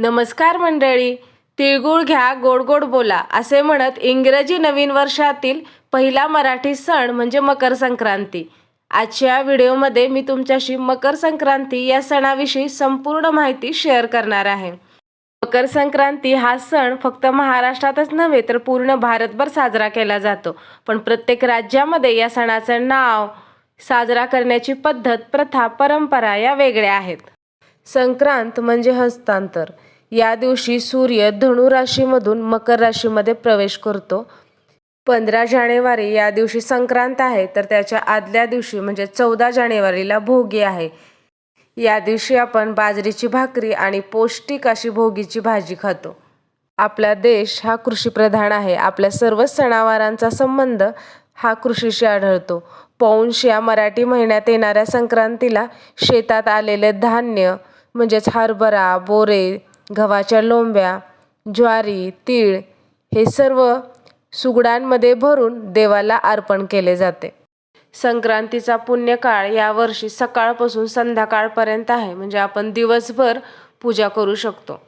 नमस्कार मंडळी तिळगुळ घ्या गोड गोड बोला असे म्हणत इंग्रजी नवीन वर्षातील पहिला मराठी सण म्हणजे मकर संक्रांती. आजच्या व्हिडिओमध्ये मी तुमच्याशी मकर संक्रांती या सणाविषयी संपूर्ण माहिती शेअर करणार आहे. मकर संक्रांती हा सण फक्त महाराष्ट्रातच नव्हे तर पूर्ण भारतभर साजरा केला जातो. पण प्रत्येक राज्यामध्ये या सणाचं नाव साजरा करण्याची पद्धत प्रथा परंपरा या वेगळ्या आहेत. संक्रांत म्हणजे हस्तांतर. या दिवशी सूर्य धनु राशीमधून मकर राशीमध्ये प्रवेश करतो. पंधरा जानेवारी या दिवशी संक्रांत आहे तर त्याच्या आदल्या दिवशी म्हणजे चौदा जानेवारीला भोगी आहे. या दिवशी आपण बाजरीची भाकरी आणि पौष्टिक अशी भोगीची भाजी खातो. आपला देश हा कृषीप्रधान आहे. आपल्या सर्व सणावारांचा संबंध हा कृषीशी आढळतो. पौंश या मराठी महिन्यात येणाऱ्या संक्रांतीला शेतात आलेले धान्य म्हणजेच हरभरा बोरे गव्हाच्या लोंब्या ज्वारी तीळ हे सर्व सुगडांमध्ये भरून देवाला अर्पण केले जाते. संक्रांतीचा पुण्यकाळ यावर्षी सकाळपासून संध्याकाळपर्यंत आहे म्हणजे आपण दिवसभर पूजा करू शकतो.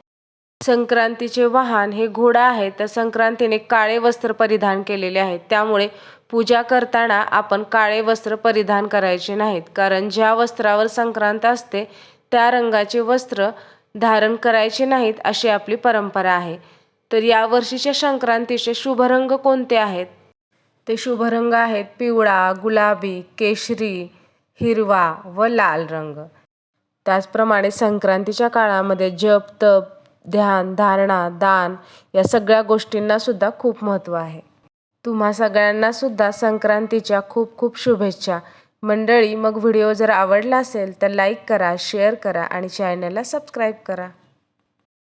संक्रांतीचे वाहन हे घोडा आहे तर संक्रांतीने काळे वस्त्र परिधान केलेले आहेत त्यामुळे पूजा करताना आपण काळे वस्त्र परिधान करायचे नाहीत कारण ज्या वस्त्रावर संक्रांत असते त्या रंगाचे वस्त्र धारण करायचे नाहीत अशी आपली परंपरा आहे. तर या वर्षीच्या संक्रांतीचे शुभरंग कोणते आहेत? ते शुभरंग आहेत पिवळा गुलाबी केशरी हिरवा व लाल रंग. त्याचप्रमाणे संक्रांतीच्या काळामध्ये जप तप ध्यान धारणा दान या सगळ्या गोष्टींना सुद्धा खूप महत्त्व आहे. तुम्हा सगळ्यांना सुद्धा संक्रांतीच्या खूप खूप शुभेच्छा. मंडळी मग व्हिडिओ जर आवडला असेल तर लाईक करा शेअर करा आणि चॅनलला सबस्क्राईब करा.